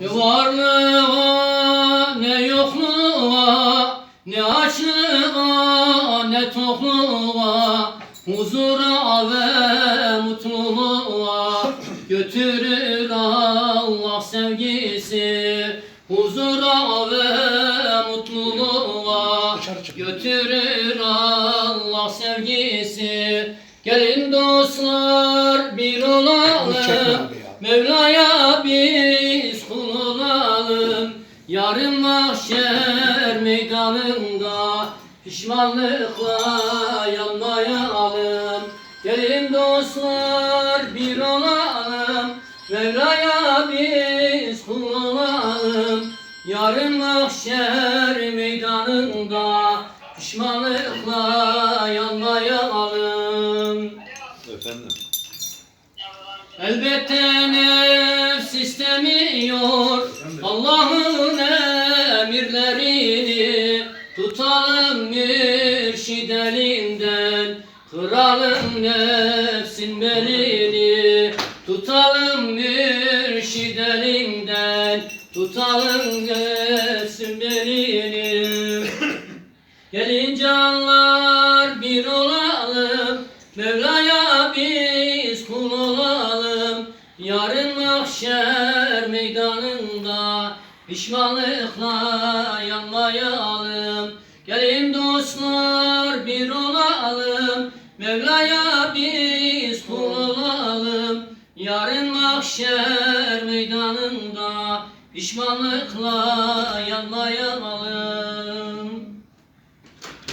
Ne varlığa ne yokluğa Ne açlığa ne tokluğa Huzura ve mutluluğa Götürür Allah sevgisi. Huzura ve mutluluğa Götürür Allah sevgisi. Gelin dostlar bir olalım. Mevla'ya kul olalım Yarın mahşer meydanında Pişmanlıkla yanmayalım Gelin dostlar bir olalım. Mevla'ya biz kul olalım. Yarın mahşer meydanında Pişmanlıkla yanmayalım Efendim. Elbette nefs istemiyor Tutalım mürşid elinden Kıralım nefsin belini. Tutalım mürşid elinden Tutalım nefsin belini. Gelin canlar bir olalım Mevla'ya biz kul olalım. Yarın mahşer meydanında Pişmanlıkla yanmayalım Gelin dostlar bir olalım. Mevla'ya biz kul olalım. Yarın mahşer meydanında Pişmanlıkla yanmayalım